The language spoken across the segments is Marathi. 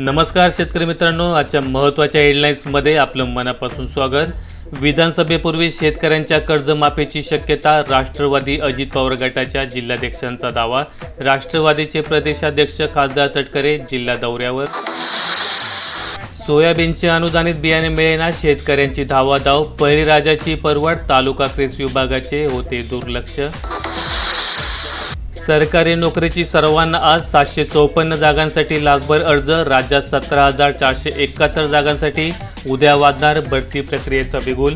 नमस्कार शेतकरी मित्रांनो आजच्या महत्त्वाच्या हेडलाईन्समध्ये आपलं मनापासून स्वागत. विधानसभेपूर्वी शेतकऱ्यांच्या कर्जमाफीची शक्यता राष्ट्रवादी अजित पवार गटाच्या जिल्हाध्यक्षांचा दावा. राष्ट्रवादीचे प्रदेशाध्यक्ष खासदार तटकरे जिल्हा दौऱ्यावर. सोयाबीनचे अनुदानित बियाणे मिळेना शेतकऱ्यांची धावाधाव. बळीराजाची परवड तालुका कृषी विभागाचे होते दुर्लक्ष. सरकारी नोकरीची सर्वांना आज सातशे चौपन्न जागांसाठी लागभर अर्ज राज्यात सतरा हजार चारशे एकाहत्तर जागांसाठी उद्या वाजणार भरती प्रक्रियेचा बिगुल.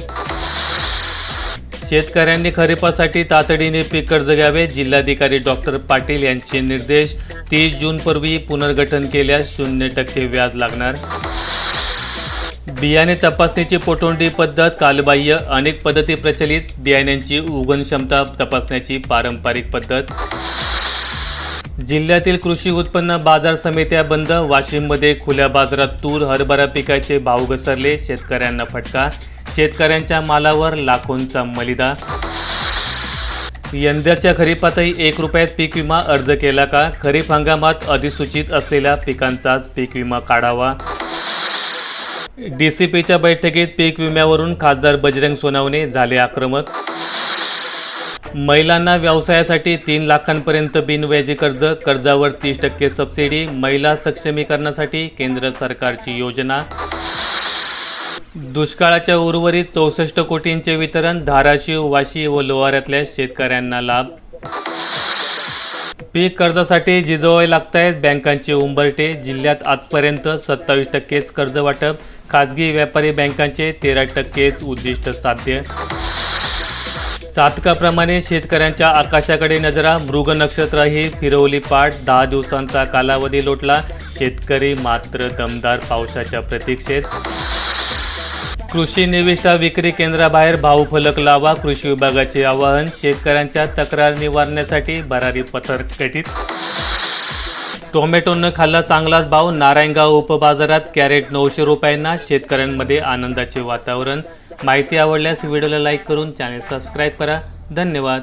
शेतकऱ्यांनी खरीपासाठी तातडीने पीक कर्ज घ्यावे जिल्हाधिकारी डॉक्टर पाटील यांचे निर्देश. तीस जूनपूर्वी पुनर्गठन केल्यास शून्य टक्के व्याज लागणार. बियाणे तपासणीची पोटोंडी पद्धत कालबाह्य अनेक पद्धती प्रचलित. बियाण्यांची उगण क्षमता तपासण्याची पारंपरिक पद्धत. जिल्ह्यातील कृषी उत्पन्न बाजार समित्या बंद वाशिममध्ये खुल्या बाजारात तूर हरभरा पिकाचे भाव घसरले शेतकऱ्यांना फटका शेतकऱ्यांच्या मालावर लाखोंचा मलिदा. यंदाच्या खरीपातही एक रुपयात पीक विमा अर्ज केला का? खरीप हंगामात अधिसूचित असलेल्या पिकांचाच पीक विमा काढावा. डीसीपीच्या बैठकीत पीक विम्यावरून खासदार बजरंग सोनावणे झाले आक्रमक. महिलांना व्यवसायासाठी तीन लाखांपर्यंत बिनव्याजी कर्ज कर्जावर तीस टक्के सबसिडी महिला सक्षमीकरणासाठी केंद्र सरकारची योजना. दुष्काळाच्या उर्वरित चौसष्ट कोटींचे वितरण धाराशिव वाशी व लोहाऱ्यातल्या शेतकऱ्यांना लाभ. पीक कर्जासाठी जिजवावे लागत आहेत बँकांचे उंबरटे जिल्ह्यात आजपर्यंत सत्तावीस टक्केच कर्ज वाटप खाजगी व्यापारी बँकांचे तेरा टक्केच उद्दिष्ट साध्य. सातकाप्रमाणे शेतकऱ्यांच्या आकाशाकडे नजरा मृग नक्षत्रही फिरवली पाठ. दहा दिवसांचा कालावधी लोटला शेतकरी मात्र दमदार पावसाच्या प्रतीक्षेत. कृषी निविष्ठा विक्री केंद्राबाहेर भाऊफलक लावा कृषी विभागाचे आवाहन शेतकऱ्यांच्या तक्रार निवारण्यासाठी भरारी पथक गठीत टोमॅटोनं खाल्ला चांगलाच भाव. नारायणगाव उपबाजारात कॅरेट नऊशे रुपयांना शेतकऱ्यांमध्ये आनंदाचे वातावरण. माहिती आवडल्यास व्हिडिओला लाईक करून चॅनेल सबस्क्राईब करा. धन्यवाद.